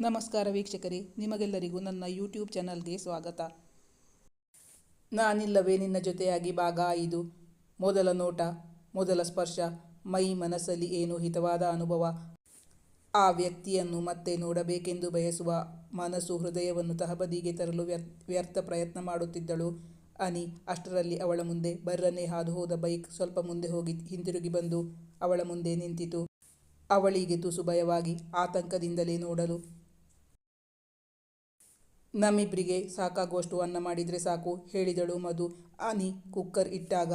ನಮಸ್ಕಾರ ವೀಕ್ಷಕರೇ, ನಿಮಗೆಲ್ಲರಿಗೂ ನನ್ನ ಯೂಟ್ಯೂಬ್ ಚಾನಲ್ಗೆ ಸ್ವಾಗತ. ನಾನಿಲ್ಲವೇ ನಿನ್ನ ಜೊತೆಯಾಗಿ ಭಾಗ ಐದು. ಮೊದಲ ನೋಟ, ಮೊದಲ ಸ್ಪರ್ಶ, ಮೈ ಮನಸ್ಸಲ್ಲಿ ಏನು ಹಿತವಾದ ಅನುಭವ? ಆ ವ್ಯಕ್ತಿಯನ್ನು ಮತ್ತೆ ನೋಡಬೇಕೆಂದು ಬಯಸುವ ಮನಸ್ಸು ಹೃದಯವನ್ನು ತಹಬದಿಗೆ ತರಲು ವ್ಯರ್- ವ್ಯರ್ಥ ಪ್ರಯತ್ನ ಮಾಡುತ್ತಿದ್ದಳು. ಅನಿ, ಅಷ್ಟರಲ್ಲಿ ಅವಳ ಮುಂದೆ ಬರ್ರನೆ ಹಾದು ಹೋದ ಬೈಕ್ ಸ್ವಲ್ಪ ಮುಂದೆ ಹೋಗಿ ಹಿಂದಿರುಗಿ ಬಂದು ಅವಳ ಮುಂದೆ ನಿಂತಿತು. ಅವಳಿಗೆ ತುಸು ಭಯವಾಗಿ ಆತಂಕದಿಂದಲೇ ನೋಡಲು ನಮ್ಮಿಬ್ಬರಿಗೆ ಸಾಕಾಗುವಷ್ಟು ಅನ್ನ ಮಾಡಿದರೆ ಸಾಕು, ಹೇಳಿದಳು ಮಧು. ಅನಿ ಕುಕ್ಕರ್ ಇಟ್ಟಾಗ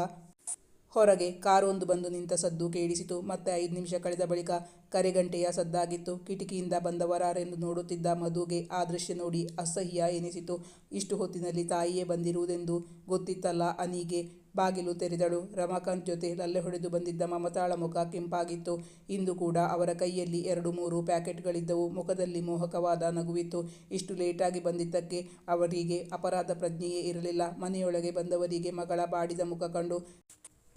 ಹೊರಗೆ ಕಾರೊಂದು ಬಂದು ನಿಂತ ಸದ್ದು ಕೇಳಿಸಿತು. ಮತ್ತೆ ಐದು ನಿಮಿಷ ಕಳೆದ ಬಳಿಕ ಕರೆಗಂಟೆಯ ಸದ್ದಾಗಿತ್ತು. ಕಿಟಕಿಯಿಂದ ಬಂದವರಾರೆಂದು ನೋಡುತ್ತಿದ್ದ ಮಧುಗೆ ಆ ದೃಶ್ಯ ನೋಡಿ ಅಸಹ್ಯ ಎನಿಸಿತು. ಇಷ್ಟು ಹೊತ್ತಿನಲ್ಲಿ ತಾಯಿಯೇ ಬಂದಿರುವುದೆಂದು ಗೊತ್ತಿತ್ತಲ್ಲ ಅನಿಗೆ. ಬಾಗಿಲು ತೆರೆದಳು. ರಮಾಕಾಂತ್ ಜೊತೆ ಲಲ್ಲೆ ಹೊಡೆದು ಬಂದಿದ್ದ ಮಮತಾಳ ಮುಖ ಕೆಂಪಾಗಿತ್ತು. ಇಂದು ಕೂಡ ಅವರ ಕೈಯಲ್ಲಿ ಎರಡು ಮೂರು ಪ್ಯಾಕೆಟ್ಗಳಿದ್ದವು. ಮುಖದಲ್ಲಿ ಮೋಹಕವಾದ ನಗುವಿತ್ತು. ಇಷ್ಟು ಲೇಟಾಗಿ ಬಂದಿದ್ದಕ್ಕೆ ಅವರಿಗೆ ಅಪರಾಧ ಪ್ರಜ್ಞೆಯೇ ಇರಲಿಲ್ಲ. ಮನೆಯೊಳಗೆ ಬಂದವರಿಗೆ ಮಗಳ ಬಾಡಿದ ಮುಖ ಕಂಡು,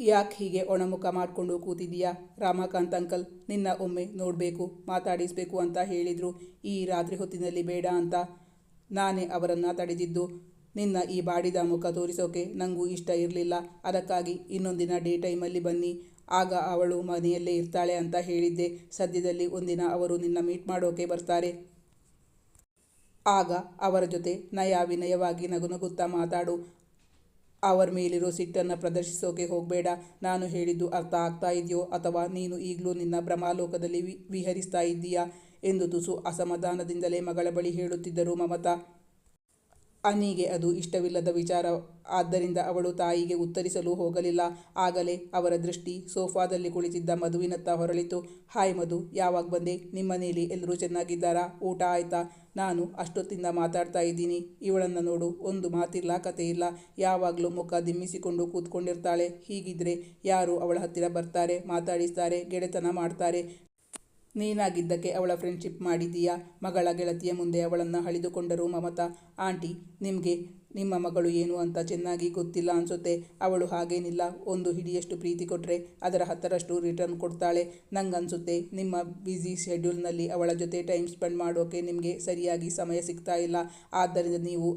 ಯಾಕೆ ಹೀಗೆ ಒಣಮುಖ ಮಾಡಿಕೊಂಡು ಕೂತಿದೀಯಾ ರಾಮಕಾಂತ್ ಅಂಕಲ್, ನಿನ್ನ ಒಮ್ಮೆ ನೋಡಬೇಕು, ಮಾತಾಡಿಸ್ಬೇಕು ಅಂತ ಹೇಳಿದರು. ಈ ರಾತ್ರಿ ಹೊತ್ತಿನಲ್ಲಿ ಬೇಡ ಅಂತ ನಾನೇ ಅವರನ್ನು ತಡೆದಿದ್ದು. ನಿನ್ನ ಈ ಬಾಡಿದ ಮುಖ ತೋರಿಸೋಕೆ ನನಗೂ ಇಷ್ಟ ಇರಲಿಲ್ಲ. ಅದಕ್ಕಾಗಿ ಇನ್ನೊಂದಿನ ಡೇ ಟೈಮಲ್ಲಿ ಬನ್ನಿ. ಆಗ ಅವಳು ಮನೆಯಲ್ಲೇ ಇರ್ತಾಳೆ ಅಂತ ಹೇಳಿದ್ದೆ. ಸದ್ಯದಲ್ಲಿ ಒಂದಿನ ಅವರು ನಿನ್ನ ಮೀಟ್ ಮಾಡೋಕೆ ಬರ್ತಾರೆ. ಆಗ ಅವರ ಜೊತೆ ನಯ ವಿನಯವಾಗಿ ನಗುನಗುತ್ತಾ ಮಾತಾಡು. ಅವರ ಮೇಲಿರೋ ಸಿಟ್ಟನ್ನು ಪ್ರದರ್ಶಿಸೋಕೆ ಹೋಗಬೇಡ. ನಾನು ಹೇಳಿದ್ದು ಅರ್ಥ ಆಗ್ತಾ ಇದೆಯೋ ಅಥವಾ ನೀನು ಈಗಲೂ ನಿನ್ನ ಭ್ರಮಾಲೋಕದಲ್ಲಿ ವಿ, ವಿಹರಿಸ್ತಾ ಇದ್ದೀಯಾ ಎಂದು ತುಸು ಅಸಮಾಧಾನದಿಂದಲೇ ಮಗಳ ಬಳಿ ಹೇಳುತ್ತಿದ್ದರು ಮಮತಾ. ಅನಿಗೆ ಅದು ಇಷ್ಟವಿಲ್ಲದ ವಿಚಾರ. ಆದ್ದರಿಂದ ಅವಳು ತಾಯಿಗೆ ಉತ್ತರಿಸಲು ಹೋಗಲಿಲ್ಲ. ಆಗಲೇ ಅವರ ದೃಷ್ಟಿ ಸೋಫಾದಲ್ಲಿ ಕುಳಿತಿದ್ದ ಮಧುವಿನತ್ತ ಹೊರಳಿತು. ಹಾಯ್ ಮಧು, ಯಾವಾಗ ಬಂದೆ? ನಿಮ್ಮನೇಲಿ ಎಲ್ಲರೂ ಚೆನ್ನಾಗಿದ್ದಾರಾ? ಊಟ ಆಯ್ತಾ? ನಾನು ಅಷ್ಟೊತ್ತಿಂದ ಮಾತಾಡ್ತಾ ಇದ್ದೀನಿ. ಇವಳನ್ನು ನೋಡು, ಒಂದು ಮಾತಿಲ್ಲ, ಕತೆ ಇಲ್ಲ. ಯಾವಾಗಲೂ ಮುಖ ದಿಮ್ಮಿಸಿಕೊಂಡು ಕೂತ್ಕೊಂಡಿರ್ತಾಳೆ. ಹೀಗಿದ್ರೆ ಯಾರು ಅವಳ ಹತ್ತಿರ ಬರ್ತಾರೆ, ಮಾತಾಡಿಸ್ತಾರೆ, ಗೆಳೆತನ ಮಾಡ್ತಾರೆ. ನೀನಾಗಿದ್ದಕ್ಕೆ ಅವಳ ಫ್ರೆಂಡ್ಶಿಪ್ ಮಾಡಿದೀಯಾ ಮಗಳ ಗೆಳತಿಯ ಮುಂದೆ ಅವಳನ್ನು ಹಳಿದುಕೊಂಡರು ಮಮತಾ. ಆಂಟಿ, ನಿಮಗೆ ನಿಮ್ಮ ಮಗಳು ಏನು ಅಂತ ಚೆನ್ನಾಗಿ ಗೊತ್ತಿಲ್ಲ ಅನಿಸುತ್ತೆ. ಅವಳು ಹಾಗೇನಿಲ್ಲ. ಒಂದು ಹಿಡಿಯಷ್ಟು ಪ್ರೀತಿ ಕೊಟ್ಟರೆ ಅದರ ಹತ್ತರಷ್ಟು ರಿಟರ್ನ್ ಕೊಡ್ತಾಳೆ. ನಂಗನ್ಸುತ್ತೆ, ನಿಮ್ಮ ಬ್ಯುಸಿ ಶೆಡ್ಯೂಲ್ನಲ್ಲಿ ಅವಳ ಜೊತೆ ಟೈಮ್ ಸ್ಪೆಂಡ್ ಮಾಡೋಕೆ ನಿಮಗೆ ಸರಿಯಾಗಿ ಸಮಯ ಸಿಗ್ತಾ ಇಲ್ಲ. ಆದ್ದರಿಂದ ನೀವು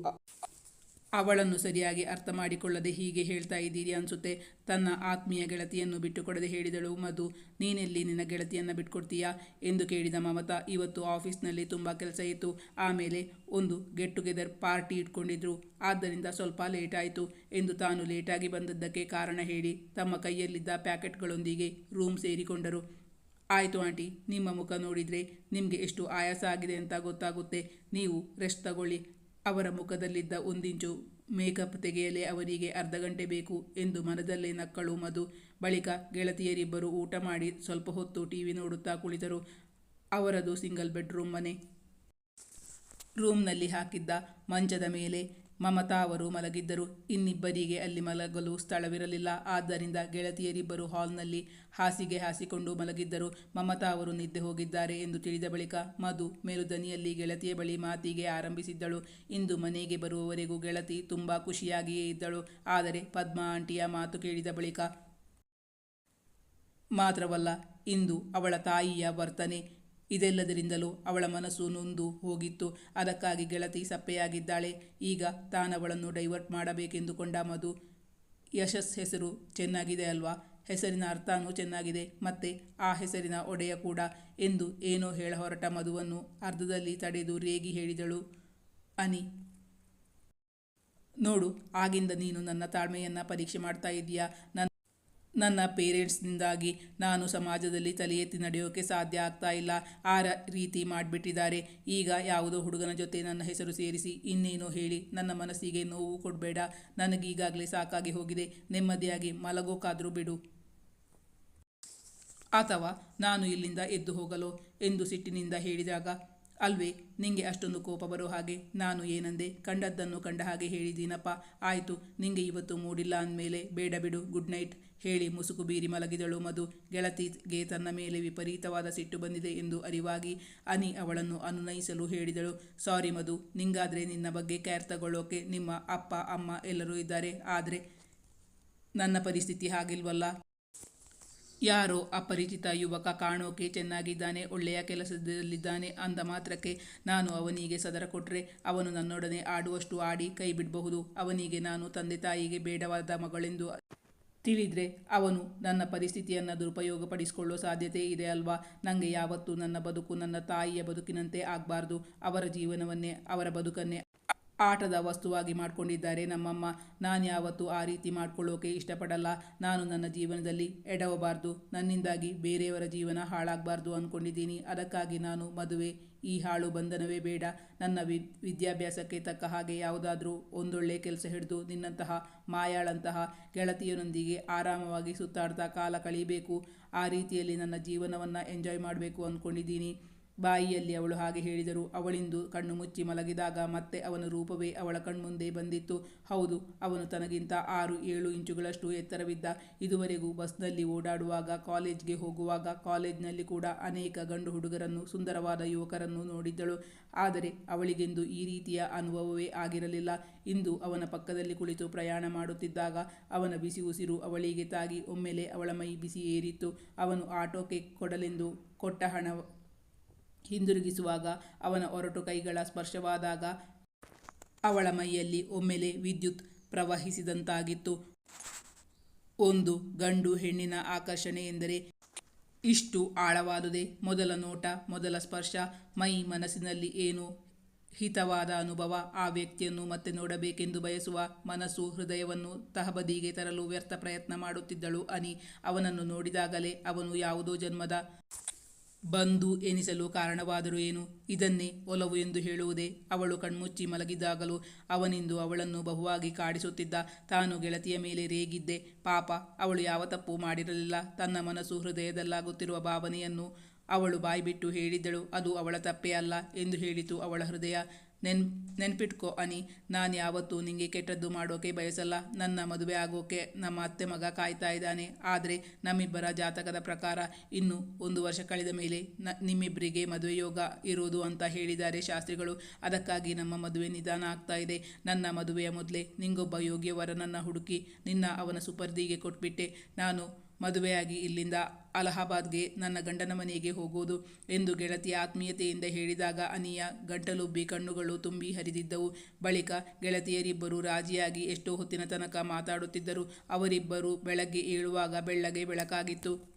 ಅವಳನ್ನು ಸರಿಯಾಗಿ ಅರ್ಥ ಮಾಡಿಕೊಳ್ಳದೆ ಹೀಗೆ ಹೇಳ್ತಾ ಇದ್ದೀರಿ ಅನಿಸುತ್ತೆ. ತನ್ನ ಆತ್ಮೀಯ ಗೆಳತಿಯನ್ನು ಬಿಟ್ಟುಕೊಡದೆ ಹೇಳಿದಳು, ಮಧು, ನೀನೆಲ್ಲಿ ನಿನ್ನ ಗೆಳತಿಯನ್ನು ಬಿಟ್ಕೊಡ್ತೀಯಾ? ಎಂದು ಕೇಳಿದ ಮಮತಾ. ಇವತ್ತು ಆಫೀಸ್ನಲ್ಲಿ ತುಂಬ ಕೆಲಸ ಇತ್ತು. ಆಮೇಲೆ ಒಂದು ಗೆಟ್ ಟುಗೆದರ್ ಪಾರ್ಟಿ ಇಟ್ಕೊಂಡಿದ್ರು. ಆದ್ದರಿಂದ ಸ್ವಲ್ಪ ಲೇಟ್ ಆಯಿತು ಎಂದು ತಾನು ಲೇಟಾಗಿ ಬಂದದ್ದಕ್ಕೆ ಕಾರಣ ಹೇಳಿ ತಮ್ಮ ಕೈಯಲ್ಲಿದ್ದ ಪ್ಯಾಕೆಟ್ಗಳೊಂದಿಗೆ ರೂಮ್ ಸೇರಿಕೊಂಡರು. ಆಯಿತು ಆಂಟಿ, ನಿಮ್ಮ ಮುಖ ನೋಡಿದರೆ ನಿಮಗೆ ಎಷ್ಟು ಆಯಾಸ ಆಗಿದೆ ಅಂತ ಗೊತ್ತಾಗುತ್ತೆ. ನೀವು ರೆಸ್ಟ್ ತಗೊಳ್ಳಿ. ಅವರ ಮುಖದಲ್ಲಿದ್ದ ಒಂದಿಂಚು ಮೇಕಪ್ ತೆಗೆಯಲೇ ಅವರಿಗೆ ಅರ್ಧ ಗಂಟೆ ಬೇಕು ಎಂದು ಮನದಲ್ಲೇ ನಕ್ಕಳು ಮಧು. ಬಳಿಕ ಗೆಳತಿಯರಿಬ್ಬರು ಊಟ ಮಾಡಿ ಸ್ವಲ್ಪ ಹೊತ್ತು ಟಿವಿ ನೋಡುತ್ತಾ ಕುಳಿತರು. ಅವರದು ಸಿಂಗಲ್ ಬೆಡ್ರೂಮ್ ಮನೆ. ರೂಮ್ನಲ್ಲಿ ಹಾಕಿದ್ದ ಮಂಚದ ಮೇಲೆ ಮಮತಾ ಅವರು ಮಲಗಿದ್ದರು. ಇನ್ನಿಬ್ಬರಿಗೆ ಅಲ್ಲಿ ಮಲಗಲು ಸ್ಥಳವಿರಲಿಲ್ಲ. ಆದ್ದರಿಂದ ಗೆಳತಿಯರಿಬ್ಬರು ಹಾಲ್ನಲ್ಲಿ ಹಾಸಿಗೆ ಹಾಸಿಕೊಂಡು ಮಲಗಿದ್ದರು. ಮಮತಾ ಅವರು ನಿದ್ದೆ ಹೋಗಿದ್ದಾರೆ ಎಂದು ತಿಳಿದ ಬಳಿಕ ಮಧು ಮೇಲುದನಿಯಲ್ಲಿ ಗೆಳತಿಯ ಬಳಿ ಮಾತಿಗೆ ಆರಂಭಿಸಿದ್ದಳು. ಇಂದು ಮನೆಗೆ ಬರುವವರೆಗೂ ಗೆಳತಿ ತುಂಬ ಖುಷಿಯಾಗಿಯೇ ಇದ್ದಳು. ಆದರೆ ಪದ್ಮಾ ಆಂಟಿಯ ಮಾತು ಕೇಳಿದ ಬಳಿಕ ಮಾತ್ರವಲ್ಲ, ಇಂದು ಅವಳ ತಾಯಿಯ ವರ್ತನೆ. ಇದೆಲ್ಲದರಿಂದಲೂ ಅವಳ ಮನಸ್ಸು ನೊಂದು ಹೋಗಿತ್ತು. ಅದಕ್ಕಾಗಿ ಗೆಳತಿ ಸಪ್ಪೆಯಾಗಿದ್ದಾಳೆ. ಈಗ ತಾನವಳನ್ನು ಡೈವರ್ಟ್ ಮಾಡಬೇಕೆಂದುಕೊಂಡ ಮಧು ಯಶಸ್ ಹೆಸರು ಚೆನ್ನಾಗಿದೆ ಅಲ್ವಾ? ಹೆಸರಿನ ಅರ್ಥನೂ ಚೆನ್ನಾಗಿದೆ. ಮತ್ತೆ ಆ ಹೆಸರಿನ ಒಡೆಯ ಕೂಡ ಎಂದು ಏನೋ ಹೇಳ ಹೊರಟ ಮಧುವನ್ನು ಅರ್ಧದಲ್ಲಿ ತಡೆದು ರೇಗಿ ಹೇಳಿದಳು. ಅನಿ, ನೋಡು, ಆಗಿಂದ ನೀನು ನನ್ನ ತಾಳ್ಮೆಯನ್ನು ಪರೀಕ್ಷೆ ಮಾಡ್ತಾ ಇದ್ದೀಯಾ? ನನ್ನ ನನ್ನ ಪೇರೆಂಟ್ಸ್ನಿಂದಾಗಿ ನಾನು ಸಮಾಜದಲ್ಲಿ ತಲೆ ಎತ್ತಿ ನಡೆಯೋಕೆ ಸಾಧ್ಯ ಆಗ್ತಾ ಇಲ್ಲ. ಆ ರೀತಿ ಮಾಡಿಬಿಟ್ಟಿದ್ದಾರೆ. ಈಗ ಯಾವುದೋ ಹುಡುಗನ ಜೊತೆ ನನ್ನ ಹೆಸರು ಸೇರಿಸಿ ಇನ್ನೇನೋ ಹೇಳಿ ನನ್ನ ಮನಸ್ಸಿಗೆ ನೋವು ಕೊಡಬೇಡ. ನನಗೀಗಾಗಲೇ ಸಾಕಾಗಿ ಹೋಗಿದೆ. ನೆಮ್ಮದಿಯಾಗಿ ಮಲಗೋಕಾದರೂ ಬಿಡು. ಅಥವಾ ನಾನು ಇಲ್ಲಿಂದ ಎದ್ದು ಹೋಗಲೋ ಎಂದು ಸಿಟ್ಟಿನಿಂದ ಹೇಳಿದಾಗ ಅಲ್ವೇ, ನಿಂಗೆ ಅಷ್ಟೊಂದು ಕೋಪ ಬರೋ ಹಾಗೆ ನಾನು ಏನಂದೆ? ಕಂಡದ್ದನ್ನು ಕಂಡ ಹಾಗೆ ಹೇಳಿದ್ದೀನಪ್ಪ ಆಯಿತು, ನಿಂಗೆ ಇವತ್ತು ಮೂಡಿಲ್ಲ ಅಂದಮೇಲೆ ಬೇಡ ಬಿಡು ಗುಡ್ ನೈಟ್ ಹೇಳಿ ಮುಸುಕು ಬೀರಿ ಮಲಗಿದಳು ಮಧು. ಗೆಳತಿಗೆ ತನ್ನ ಮೇಲೆ ವಿಪರೀತವಾದ ಸಿಟ್ಟು ಬಂದಿದೆ ಎಂದು ಅರಿವಾಗಿ ಅನಿ ಅವಳನ್ನು ಅನುನಯಿಸಲು ಹೇಳಿದಳು. ಸಾರಿ ಮಧು, ನಿಂಗಾದರೆ ನಿನ್ನ ಬಗ್ಗೆ ಕ್ಯಾರ್ ತಗೊಳ್ಳೋಕೆ ನಿಮ್ಮ ಅಪ್ಪ, ಅಮ್ಮ ಎಲ್ಲರೂ ಇದ್ದಾರೆ. ಆದರೆ ನನ್ನ ಪರಿಸ್ಥಿತಿ ಹಾಗಿಲ್ವಲ್ಲ? ಯಾರೋ ಅಪರಿಚಿತ ಯುವಕ ಕಾಣೋಕೆ ಚೆನ್ನಾಗಿದ್ದಾನೆ, ಒಳ್ಳೆಯ ಕೆಲಸದಲ್ಲಿದ್ದಾನೆ ಅಂದ ಮಾತ್ರಕ್ಕೆ ನಾನು ಅವನಿಗೆ ಸದರ ಕೊಟ್ಟರೆ ಅವನು ನನ್ನೊಡನೆ ಆಡುವಷ್ಟು ಆಡಿ ಕೈ ಬಿಡಬಹುದು. ಅವನಿಗೆ ನಾನು ತಂದೆ ತಾಯಿಗೆ ಬೇಡವಾದ ಮಗಳೆಂದು ತಿಳಿದ್ರೆ ಅವನು ನನ್ನ ಪರಿಸ್ಥಿತಿಯನ್ನು ದುರುಪಯೋಗಪಡಿಸಿಕೊಳ್ಳೋ ಸಾಧ್ಯತೆ ಇದೆ ಅಲ್ವಾ? ನನಗೆ ಯಾವತ್ತೂ ನನ್ನ ಬದುಕು ನನ್ನ ತಾಯಿಯ ಬದುಕಿನಂತೆ ಆಗಬಾರ್ದು. ಅವರ ಜೀವನವನ್ನೇ ಅವರ ಬದುಕನ್ನೇ ಆಟದ ವಸ್ತುವಾಗಿ ಮಾಡಿಕೊಂಡಿದ್ದಾರೆ. ನಮ್ಮಮ್ಮ, ನಾನು ಯಾವತ್ತೂ ಆ ರೀತಿ ಮಾಡ್ಕೊಳ್ಳೋಕೆ ಇಷ್ಟಪಡಲ್ಲ. ನಾನು ನನ್ನ ಜೀವನದಲ್ಲಿ ಎಡವಬಾರ್ದು. ನನ್ನಿಂದಾಗಿ ಬೇರೆಯವರ ಜೀವನ ಹಾಳಾಗಬಾರ್ದು ಅಂದ್ಕೊಂಡಿದ್ದೀನಿ ಅದಕ್ಕಾಗಿ ನಾನು ಮದುವೆ, ಈ ಹಾಳು ಬಂಧನವೇ ಬೇಡ. ನನ್ನ ವಿ, ವಿದ್ಯಾಭ್ಯಾಸಕ್ಕೆ ತಕ್ಕ ಹಾಗೆ ಯಾವುದಾದ್ರೂ ಒಂದೊಳ್ಳೆ ಕೆಲಸ ಹಿಡಿದು ನಿನ್ನಂತಹ ಮಾಯಾಳಂತಹ ಗೆಳತಿಯರೊಂದಿಗೆ ಆರಾಮವಾಗಿ ಸುತ್ತಾಡ್ತಾ ಕಾಲ ಕಳೀಬೇಕು. ಆ ರೀತಿಯಲ್ಲಿ ನನ್ನ ಜೀವನವನ್ನು ಎಂಜಾಯ್ ಮಾಡಬೇಕು ಅಂದ್ಕೊಂಡಿದ್ದೀನಿ ಬಾಯಿಯಲ್ಲಿ ಅವಳು ಹಾಗೆ ಹೇಳಿದರು. ಅವಳಿಂದು ಕಣ್ಣು ಮುಚ್ಚಿ ಮಲಗಿದಾಗ ಮತ್ತೆ ಅವನ ರೂಪವೇ ಅವಳ ಕಣ್ಮುಂದೆ ಬಂದಿತ್ತು. ಹೌದು, ಅವನು ತನಗಿಂತ ಆರು, ಏಳು ಇಂಚುಗಳಷ್ಟು ಎತ್ತರವಿದ್ದ. ಇದುವರೆಗೂ ಬಸ್ನಲ್ಲಿ ಓಡಾಡುವಾಗ, ಕಾಲೇಜ್ಗೆ ಹೋಗುವಾಗ ಕಾಲೇಜ್ನಲ್ಲಿ ಕೂಡ ಅನೇಕ ಗಂಡು ಹುಡುಗರನ್ನು, ಸುಂದರವಾದ ಯುವಕರನ್ನು ನೋಡಿದ್ದಳು. ಆದರೆ ಅವಳಿಗೆಂದು ಈ ರೀತಿಯ ಅನುಭವವೇ ಆಗಿರಲಿಲ್ಲ. ಇಂದು ಅವನ ಪಕ್ಕದಲ್ಲಿ ಕುಳಿತು ಪ್ರಯಾಣ ಮಾಡುತ್ತಿದ್ದಾಗ ಅವನ ಬಿಸಿ ಉಸಿರು ಅವಳಿಗೆ ತಾಗಿ ಒಮ್ಮೆಲೆ ಅವಳ ಮೈ ಬಿಸಿ ಏರಿತ್ತು. ಅವನು ಆಟೋಕ್ಕೆ ಕೊಡಲೆಂದು ಕೊಟ್ಟ ಹಣ ಹಿಂದಿರುಗಿಸುವಾಗ ಅವನ ಒರಟು ಕೈಗಳ ಸ್ಪರ್ಶವಾದಾಗ ಅವಳ ಮೈಯಲ್ಲಿ ಒಮ್ಮೆಲೆ ವಿದ್ಯುತ್ ಪ್ರವಹಿಸಿದಂತಾಗಿತ್ತು. ಒಂದು ಗಂಡು ಹೆಣ್ಣಿನ ಆಕರ್ಷಣೆ ಎಂದರೆ ಇಷ್ಟು ಆಳವಾದುದೇ ಮೊದಲ ನೋಟ, ಮೊದಲ ಸ್ಪರ್ಶ, ಮೈ ಮನಸ್ಸಿನಲ್ಲಿ ಏನು ಹಿತವಾದ ಅನುಭವ ಆ ವ್ಯಕ್ತಿಯನ್ನು ಮತ್ತೆ ನೋಡಬೇಕೆಂದು ಬಯಸುವ ಮನಸ್ಸು ಹೃದಯವನ್ನು ತಹಬದಿಗೆ ತರಲು ವ್ಯರ್ಥ ಪ್ರಯತ್ನ ಮಾಡುತ್ತಿದ್ದಳು ಅನಿ. ಅವನನ್ನು ನೋಡಿದಾಗಲೇ ಅವನು ಯಾವುದೋ ಜನ್ಮದ ಬಂದು ಎನಿಸಲು ಕಾರಣವಾದರೂ ಏನು? ಇದನ್ನೇ ಒಲವು ಎಂದು ಹೇಳುವುದೇ. ಅವಳು ಕಣ್ಮುಚ್ಚಿ ಮಲಗಿದಾಗಲೂ ಅವನಿಂದು ಅವಳನ್ನು ಬಹುವಾಗಿ ಕಾಡಿಸುತ್ತಿದ್ದ. ತಾನು ಗೆಳತಿಯ ಮೇಲೆ ರೇಗಿದ್ದೆ. ಪಾಪ, ಅವಳು ಯಾವ ತಪ್ಪು ಮಾಡಿರಲಿಲ್ಲ. ತನ್ನ ಮನಸ್ಸು ಹೃದಯದಲ್ಲಾಗುತ್ತಿರುವ ಭಾವನೆಯನ್ನು ಅವಳು ಬಾಯಿಬಿಟ್ಟು ಹೇಳಿದ್ದಳು. ಅದು ಅವಳ ತಪ್ಪೇ ಅಲ್ಲ ಎಂದು ಹೇಳಿತು ಅವಳ ಹೃದಯ. ನೆನ್, ನೆನ್ಪಿಟ್ಕೋ ಅನಿ, ನಾನು ಯಾವತ್ತೂ ನಿಂಗೆ ಕೆಟ್ಟದ್ದು ಮಾಡೋಕೆ ಬಯಸಲ್ಲ. ನನ್ನ ಮದುವೆ ಆಗೋಕೆ ನಮ್ಮ ಅತ್ತೆ ಮಗ ಕಾಯ್ತಾ ಇದ್ದಾನೆ. ಆದರೆ ನಮ್ಮಿಬ್ಬರ ಜಾತಕದ ಪ್ರಕಾರ ಇನ್ನು ಒಂದು ವರ್ಷ ಕಳೆದ ಮೇಲೆ ನ ನಿಮ್ಮಿಬ್ಬರಿಗೆ ಮದುವೆ ಯೋಗ ಇರುವುದು ಅಂತ ಹೇಳಿದ್ದಾರೆ ಶಾಸ್ತ್ರಿಗಳು. ಅದಕ್ಕಾಗಿ ನಮ್ಮ ಮದುವೆ ನಿಧಾನ ಆಗ್ತಾ ಇದೆ. ನನ್ನ ಮದುವೆಯ ಮೊದಲೇ ನಿಂಗೊಬ್ಬ ಯೋಗ್ಯವರನನ್ನು ಹುಡುಕಿ ನಿನ್ನ ಅವನ ಸುಪರ್ದಿಗೆ ಕೊಟ್ಬಿಟ್ಟೆ. ನಾನು ಮದುವೆಯಾಗಿ ಇಲ್ಲಿಂದ ಅಲಹಾಬಾದ್ಗೆ ನನ್ನ ಗಂಡನ ಮನೆಗೆ ಹೋಗೋದು ಎಂದು ಗೆಳತಿ ಆತ್ಮೀಯತೆಯಿಂದ ಹೇಳಿದಾಗ ಅನಿಯ ಗಂಟಲುಬ್ಬಿ ಕಣ್ಣುಗಳು ತುಂಬಿ ಹರಿದಿದ್ದವು. ಬಳಿಕ ಗೆಳತಿಯರಿಬ್ಬರು ರಾಜಿಯಾಗಿ ಎಷ್ಟೋ ಹೊತ್ತಿನ ತನಕ ಮಾತಾಡುತ್ತಿದ್ದರು. ಅವರಿಬ್ಬರು ಬೆಳಗ್ಗೆ ಏಳುವಾಗ ಬೆಳ್ಳಗೆ ಬೆಳಕಾಗಿತ್ತು.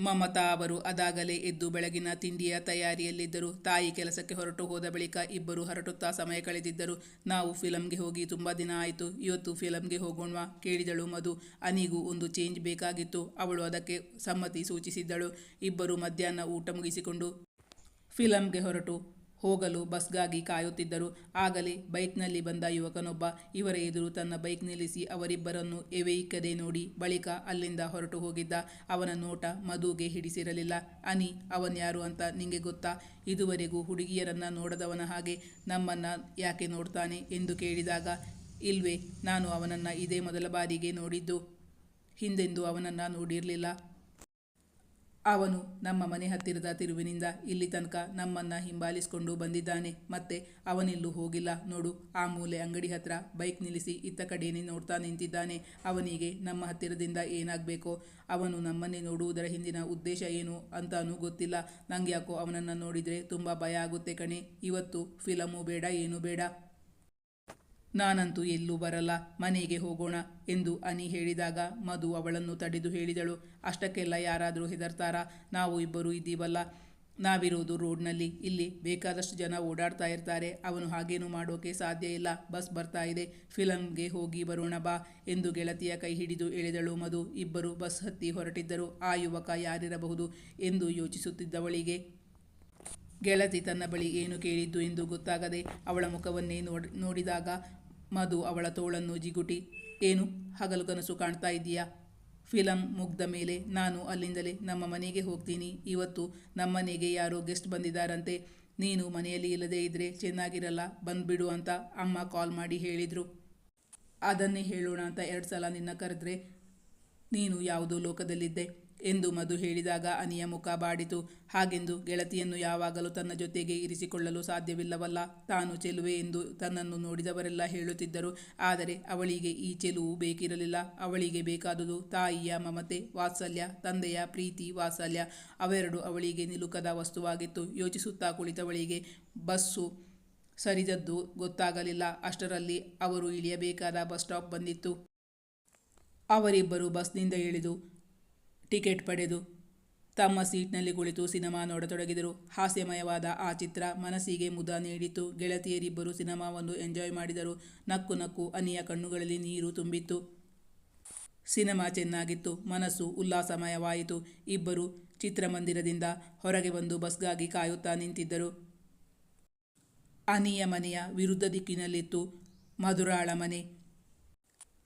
ಮಮತಾ ಅವರು ಅದಾಗಲೇ ಎದ್ದು ಬೆಳಗಿನ ತಿಂಡಿಯ ತಯಾರಿಯಲ್ಲಿದ್ದರು. ತಾಯಿ ಕೆಲಸಕ್ಕೆ ಹೊರಟು ಹೋದ ಬಳಿಕ ಇಬ್ಬರು ಹೊರಟುತ್ತಾ ಸಮಯ ಕಳೆದಿದ್ದರು. ನಾವು ಫಿಲಮ್ಗೆ ಹೋಗಿ ತುಂಬ ದಿನ ಆಯಿತು. ಇವತ್ತು ಫಿಲಮ್ಗೆ ಹೋಗೋಣ ಕೇಳಿದಳು ಮಧು. ಅನಿಗೂ ಒಂದು ಚೇಂಜ್ ಬೇಕಾಗಿತ್ತು. ಅವಳು ಅದಕ್ಕೆ ಸಮ್ಮತಿ ಸೂಚಿಸಿದ್ದಳು. ಇಬ್ಬರು ಮಧ್ಯಾಹ್ನ ಊಟ ಮುಗಿಸಿಕೊಂಡು ಫಿಲಮ್ಗೆ ಹೊರಟು. ಹೋಗಲು ಬಸ್ಗಾಗಿ ಕಾಯುತ್ತಿದ್ದರು. ಆಗಲೇ ಬೈಕ್ನಲ್ಲಿ ಬಂದ ಯುವಕನೊಬ್ಬ ಇವರ ಎದುರು ತನ್ನ ಬೈಕ್ ನಿಲ್ಲಿಸಿ ಅವರಿಬ್ಬರನ್ನು ಎವೆಯಿಕ್ಕದೆ ನೋಡಿ ಬಳಿಕ ಅಲ್ಲಿಂದ ಹೊರಟು ಹೋಗಿದ್ದ. ಅವನ ನೋಟ ಮಧುಗೆ ಹಿಡಿಸಿರಲಿಲ್ಲ. ಅನಿ ಅವನ್ಯಾರು ಅಂತ ನಿಂಗೆ ಗೊತ್ತಾ? ಇದುವರೆಗೂ ಹುಡುಗಿಯರನ್ನು ನೋಡದವನ ಹಾಗೆ ನಮ್ಮನ್ನ ಯಾಕೆ ನೋಡ್ತಾನೆ? ಎಂದು ಕೇಳಿದಾಗ, ಇಲ್ವೇ, ನಾನು ಅವನನ್ನು ಇದೇ ಮೊದಲ ಬಾರಿಗೆ ನೋಡಿದ್ದು. ಹಿಂದೆಂದು ಅವನನ್ನು ನೋಡಿರಲಿಲ್ಲ. ಅವನು ನಮ್ಮ ಮನೆ ಹತ್ತಿರದ ತಿರುವಿನಿಂದ ಇಲ್ಲಿ ತನಕ ನಮ್ಮನ್ನ ಹಿಂಬಾಲಿಸಿಕೊಂಡು ಬಂದಿದ್ದಾನೆ. ಮತ್ತೆ ಅವನಿಲ್ಲೂ ಹೋಗಿಲ್ಲ. ನೋಡು, ಆ ಮೂಲೆ ಅಂಗಡಿ ಹತ್ರ ಬೈಕ್ ನಿಲ್ಲಿಸಿ ಇತ್ತ ಕಡೆಯೇ ನೋಡ್ತಾ ನಿಂತಿದ್ದಾನೆ. ಅವನಿಗೆ ನಮ್ಮ ಹತ್ತಿರದಿಂದ ಏನಾಗಬೇಕೋ, ಅವನು ನಮ್ಮನ್ನೇ ನೋಡುವುದರ ಹಿಂದಿನ ಉದ್ದೇಶ ಏನು ಅಂತಾನೂ ಗೊತ್ತಿಲ್ಲ. ನಂಗೆ ಯಾಕೋ ಅವನನ್ನು ನೋಡಿದರೆ ತುಂಬ ಭಯ ಆಗುತ್ತೆ ಕಣೆ. ಇವತ್ತು ಫಿಲಮು ಬೇಡ, ಏನೂ ಬೇಡ. ನಾನಂತೂ ಎಲ್ಲೂ ಬರಲ್ಲ, ಮನೆಗೆ ಹೋಗೋಣ ಎಂದು ಅನಿ ಹೇಳಿದಾಗ ಮಧು ಅವಳನ್ನು ತಡೆದು ಹೇಳಿದಳು. ಅಷ್ಟಕ್ಕೆಲ್ಲ ಯಾರಾದರೂ ಹೆದರ್ತಾರಾ? ನಾವು ಇಬ್ಬರು ಇದ್ದೀವಲ್ಲ. ನಾವಿರೋದು ರೋಡ್ನಲ್ಲಿ. ಇಲ್ಲಿ ಬೇಕಾದಷ್ಟು ಜನ ಓಡಾಡ್ತಾ ಇರ್ತಾರೆ. ಅವನು ಹಾಗೇನು ಮಾಡೋಕೆ ಸಾಧ್ಯ ಇಲ್ಲ. ಬಸ್ ಬರ್ತಾ ಇದೆ. ಫಿಲಮ್ಗೆ ಹೋಗಿ ಬರೋಣ ಬಾ ಎಂದು ಗೆಳತಿಯ ಕೈ ಹಿಡಿದು ಎಳೆದಳು ಮಧು. ಇಬ್ಬರು ಬಸ್ ಹತ್ತಿ ಹೊರಟಿದ್ದರು. ಆ ಯುವಕ ಯಾರಿರಬಹುದು ಎಂದು ಯೋಚಿಸುತ್ತಿದ್ದವಳಿಗೆ ಗೆಳತಿ ತನ್ನ ಬಳಿ ಏನು ಕೇಳಿದ್ದು ಎಂದು ಗೊತ್ತಾಗದೆ ಅವಳ ಮುಖವನ್ನೇ ನೋಡಿ, ನೋಡಿದಾಗ ಮಧು ಅವಳ ತೋಳನ್ನು ಜಿಗುಟಿ, ಏನು ಹಗಲು ಕನಸು ಕಾಣ್ತಾ ಇದೆಯಾ ಫಿಲಂ ಮುಗ್ದ ಮೇಲೆ ನಾನು ಅಲ್ಲಿಂದಲೇ ನಮ್ಮ ಮನೆಗೆ ಹೋಗ್ತೀನಿ. ಇವತ್ತು ನಮ್ಮನೆಗೆ ಯಾರೋ ಗೆಸ್ಟ್ ಬಂದಿದ್ದಾರಂತೆ. ನೀನು ಮನೆಯಲ್ಲಿ ಇಲ್ಲದೇ ಇದ್ದರೆ ಚೆನ್ನಾಗಿರಲ್ಲ, ಬಂದುಬಿಡು ಅಂತ ಅಮ್ಮ ಕಾಲ್ ಮಾಡಿ ಹೇಳಿದರು. ಅದನ್ನೇ ಹೇಳೋಣ ಅಂತ ಎರಡು ಸಲ ನಿನ್ನ ಕರೆದ್ರೆ ನೀನು ಯಾವುದೋ ಲೋಕದಲ್ಲಿದ್ದೆ. ಎಂದು ಮಧು ಹೇಳಿದಾಗ ಅನಿಯ ಮುಖ ಬಾಡಿತು. ಹಾಗೆಂದು ಗೆಳತಿಯನ್ನು ಯಾವಾಗಲೂ ತನ್ನ ಜೊತೆಗೆ ಇರಿಸಿಕೊಳ್ಳಲು ಸಾಧ್ಯವಿಲ್ಲವಲ್ಲ. ತಾನು ಚೆಲುವೆ ಎಂದು ತನ್ನನ್ನು ನೋಡಿದವರೆಲ್ಲ ಹೇಳುತ್ತಿದ್ದರು. ಆದರೆ ಅವಳಿಗೆ ಈ ಚೆಲುವು ಬೇಕಿರಲಿಲ್ಲ. ಅವಳಿಗೆ ಬೇಕಾದುದು ತಾಯಿಯ ಮಮತೆ, ವಾತ್ಸಲ್ಯ, ತಂದೆಯ ಪ್ರೀತಿ, ವಾತ್ಸಲ್ಯ. ಅವೆರಡು ಅವಳಿಗೆ ನಿಲುಕದ ವಸ್ತುವಾಗಿತ್ತು. ಯೋಚಿಸುತ್ತಾ ಕುಳಿತವಳಿಗೆ ಬಸ್ಸು ಸರಿದದ್ದು ಗೊತ್ತಾಗಲಿಲ್ಲ. ಅಷ್ಟರಲ್ಲಿ ಅವರು ಇಳಿಯಬೇಕಾದ ಬಸ್ ಸ್ಟಾಪ್ ಬಂದಿತ್ತು. ಅವರಿಬ್ಬರು ಬಸ್ನಿಂದ ಇಳಿದು ಟಿಕೆಟ್ ಪಡೆದು ತಮ್ಮ ಸೀಟ್ನಲ್ಲಿ ಕುಳಿತು ಸಿನಿಮಾ ನೋಡತೊಡಗಿದರು. ಹಾಸ್ಯಮಯವಾದ ಆ ಚಿತ್ರ ಮನಸ್ಸಿಗೆ ಮುದ ನೀಡಿತು. ಗೆಳತಿಯರಿಬ್ಬರು ಸಿನಿಮಾವನ್ನು ಎಂಜಾಯ್ ಮಾಡಿದರು. ನಕ್ಕು ನಕ್ಕು ಅನಿಯ ಕಣ್ಣುಗಳಲ್ಲಿ ನೀರು ತುಂಬಿತ್ತು. ಸಿನಿಮಾ ಚೆನ್ನಾಗಿತ್ತು. ಮನಸ್ಸು ಉಲ್ಲಾಸಮಯವಾಯಿತು. ಇಬ್ಬರು ಚಿತ್ರಮಂದಿರದಿಂದ ಹೊರಗೆ ಬಂದು ಬಸ್ಗಾಗಿ ಕಾಯುತ್ತಾ ನಿಂತಿದ್ದರು. ಅನಿಯ ಮನೆಯ ವಿರುದ್ಧ ದಿಕ್ಕಿನಲ್ಲಿತ್ತು ಮಧುರಾಳ ಮನೆ.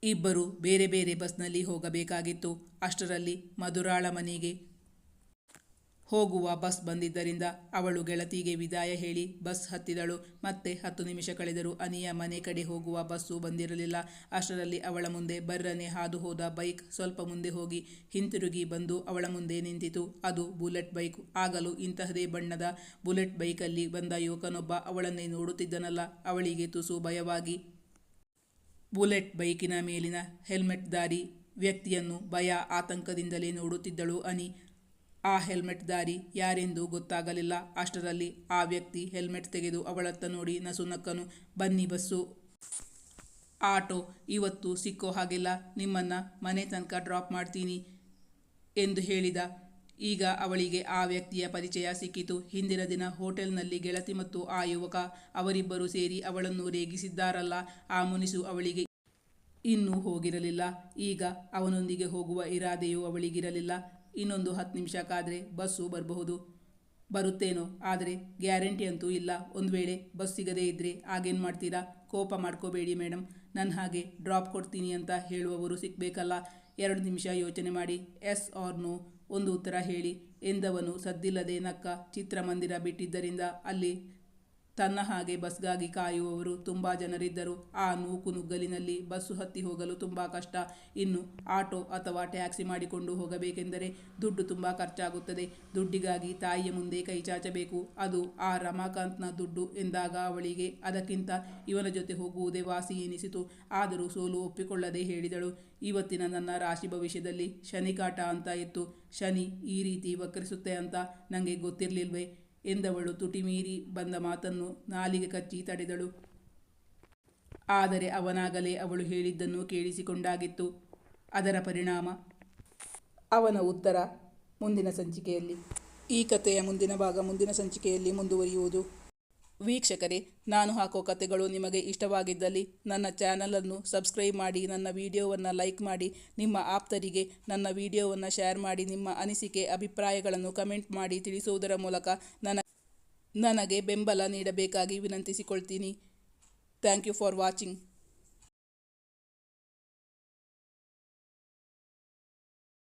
ಇಬ್ಬರು ಬೇರೆ ಬೇರೆ ಬಸ್ನಲ್ಲಿ ಹೋಗಬೇಕಾಗಿತ್ತು. ಅಷ್ಟರಲ್ಲಿ ಮಧುರಾಳ ಮನೆಗೆ ಹೋಗುವ ಬಸ್ ಬಂದಿದ್ದರಿಂದ ಅವಳು ಗೆಳತಿಗೆ ವಿದಾಯ ಹೇಳಿ ಬಸ್ ಹತ್ತಿದಳು. ಮತ್ತೆ ಹತ್ತು ನಿಮಿಷ ಕಳೆದರೂ ಅನಿಯ ಮನೆ ಕಡೆ ಹೋಗುವ ಬಸ್ಸು ಬಂದಿರಲಿಲ್ಲ. ಅಷ್ಟರಲ್ಲಿ ಅವಳ ಮುಂದೆ ಬರ್ರನೆ ಹಾದು ಹೋದ ಬೈಕ್ ಸ್ವಲ್ಪ ಮುಂದೆ ಹೋಗಿ ಹಿಂತಿರುಗಿ ಬಂದು ಅವಳ ಮುಂದೆ ನಿಂತಿತು. ಅದು ಬುಲೆಟ್ ಬೈಕ್. ಆಗಲೂ ಇಂತಹದೇ ಬಣ್ಣದ ಬುಲೆಟ್ ಬೈಕಲ್ಲಿ ಬಂದ ಯುವಕನೊಬ್ಬ ಅವಳನ್ನೇ ನೋಡುತ್ತಿದ್ದನಲ್ಲ. ಅವಳಿಗೆ ತುಸು ಭಯವಾಗಿ ಬುಲೆಟ್ ಬೈಕಿನ ಮೇಲಿನ ಹೆಲ್ಮೆಟ್ದಾರಿ ವ್ಯಕ್ತಿಯನ್ನು ಭಯ ಆತಂಕದಿಂದಲೇ ನೋಡುತ್ತಿದ್ದಳು ಅನಿ. ಆ ಹೆಲ್ಮೆಟ್ ದಾರಿ ಯಾರೆಂದು ಗೊತ್ತಾಗಲಿಲ್ಲ. ಅಷ್ಟರಲ್ಲಿ ಆ ವ್ಯಕ್ತಿ ಹೆಲ್ಮೆಟ್ ತೆಗೆದು ಅವಳತ್ತ ನೋಡಿ ನಸುನಕ್ಕನು ಬನ್ನಿ ಬಸ್ಸು. ಆಟೋ, ಇವತ್ತು ಸಿಕ್ಕೋ ಹಾಗಿಲ್ಲ. ನಿಮ್ಮನ್ನು ಮನೆ ತನಕ ಡ್ರಾಪ್ ಮಾಡ್ತೀನಿ, ಎಂದು ಹೇಳಿದ ಈಗ ಅವಳಿಗೆ ಆ ವ್ಯಕ್ತಿಯ ಪರಿಚಯ ಸಿಕ್ಕಿತು. ಹಿಂದಿನ ದಿನ ಹೋಟೆಲ್ನಲ್ಲಿ ಗೆಳತಿ ಮತ್ತು ಆ ಯುವಕ ಅವರಿಬ್ಬರು ಸೇರಿ ಅವಳನ್ನು ರೇಗಿಸಿದ್ದಾರಲ್ಲ, ಆ ಮುನಿಸು ಅವಳಿಗೆ ಇನ್ನೂ ಹೋಗಿರಲಿಲ್ಲ. ಈಗ ಅವನೊಂದಿಗೆ ಹೋಗುವ ಇರಾದೆಯೂ ಅವಳಿಗಿರಲಿಲ್ಲ. ಇನ್ನೊಂದು ಹತ್ತು ನಿಮಿಷ ಕಾದರೆ ಬಸ್ಸು ಬರಬಹುದು. ಬರುತ್ತೇನೋ, ಆದರೆ ಗ್ಯಾರಂಟಿ ಅಂತೂ ಇಲ್ಲ. ಒಂದು ವೇಳೆ ಬಸ್ ಸಿಗದೇ ಇದ್ದರೆ ಆಗೇನು ಮಾಡ್ತೀರಾ? ಕೋಪ ಮಾಡ್ಕೋಬೇಡಿ ಮೇಡಮ್ ನನ್ನ ಹಾಗೆ ಡ್ರಾಪ್ ಕೊಡ್ತೀನಿ ಅಂತ ಹೇಳುವವರು ಸಿಗಬೇಕಲ್ಲ ಎರಡು ನಿಮಿಷ ಯೋಚನೆ ಮಾಡಿ. Yes or no. ಒಂದು ಉತ್ತರ ಹೇಳಿ ಎಂದವನು ಸದ್ದಿಲ್ಲದೆ ನಕ್ಕ ಚಿತ್ರಮಂದಿರ ಬಿಟ್ಟಿದ್ದರಿಂದ ಅಲ್ಲಿ ತನ್ನ ಹಾಗೆ ಬಸ್ಗಾಗಿ ಕಾಯುವವರು ತುಂಬ ಜನರಿದ್ದರು. ಆ ನೂಕು ನುಗ್ಗಲಿನಲ್ಲಿ ಬಸ್ಸು ಹತ್ತಿ ಹೋಗಲು ತುಂಬ ಕಷ್ಟ. ಇನ್ನು ಆಟೋ ಅಥವಾ ಟ್ಯಾಕ್ಸಿ ಮಾಡಿಕೊಂಡು ಹೋಗಬೇಕೆಂದರೆ ದುಡ್ಡು ತುಂಬ ಖರ್ಚಾಗುತ್ತದೆ. ದುಡ್ಡಿಗಾಗಿ ತಾಯಿಯ ಮುಂದೆ ಕೈ ಚಾಚಬೇಕು. ಅದು ಆ ರಮಾಕಾಂತ್ನ ದುಡ್ಡು ಎಂದಾಗ ಅವಳಿಗೆ ಅದಕ್ಕಿಂತ ಇವನ ಜೊತೆ ಹೋಗುವುದೇ ವಾಸಿ ಎನಿಸಿತು. ಆದರೂ ಸೋಲು ಒಪ್ಪಿಕೊಳ್ಳದೆ ಹೇಳಿದಳು. ಇವತ್ತಿನ ನನ್ನ ರಾಶಿ ಭವಿಷ್ಯದಲ್ಲಿ ಶನಿಕಾಟ ಅಂತ ಇತ್ತು ಶನಿ ಈ ರೀತಿ ವಕ್ರಿಸುತ್ತೆ ಅಂತ ನನಗೆ ಗೊತ್ತಿರಲಿಲ್ವೇ? ಎಂದವಳು ತುಟಿ ಮೀರಿ ಬಂದ ಮಾತನ್ನು ನಾಲಿಗೆ ಕಚ್ಚಿ ತಡೆದಳು. ಆದರೆ ಅವನಾಗಲೇ ಅವಳು ಹೇಳಿದ್ದನ್ನು ಕೇಳಿಸಿಕೊಂಡಾಗಿತ್ತು. ಅದರ ಪರಿಣಾಮ? ಅವನ ಉತ್ತರ ಮುಂದಿನ ಸಂಚಿಕೆಯಲ್ಲಿ. ಈ ಕಥೆಯ ಮುಂದಿನ ಭಾಗ ಮುಂದಿನ ಸಂಚಿಕೆಯಲ್ಲಿ ಮುಂದುವರಿಯುವುದು. ವೀಕ್ಷಕರೇ, ನಾನು ಹಾಕೋ ಕಥೆಗಳು ನಿಮಗೆ ಇಷ್ಟವಾಗಿದ್ದಲ್ಲಿ ನನ್ನ ಚಾನಲನ್ನು ಸಬ್ಸ್ಕ್ರೈಬ್ ಮಾಡಿ, ನನ್ನ ವಿಡಿಯೋವನ್ನು ಲೈಕ್ ಮಾಡಿ, ನಿಮ್ಮ ಆಪ್ತರಿಗೆ ನನ್ನ ವಿಡಿಯೋವನ್ನು ಶೇರ್ ಮಾಡಿ, ನಿಮ್ಮ ಅನಿಸಿಕೆ, ಅಭಿಪ್ರಾಯಗಳನ್ನು ಕಮೆಂಟ್ ಮಾಡಿ ತಿಳಿಸುವುದರ ಮೂಲಕ ನನ್ನ ನನಗೆ ಬೆಂಬಲ ನೀಡಬೇಕಾಗಿ ವಿನಂತಿಸಿಕೊಳ್ತೀನಿ. Thank you for watching.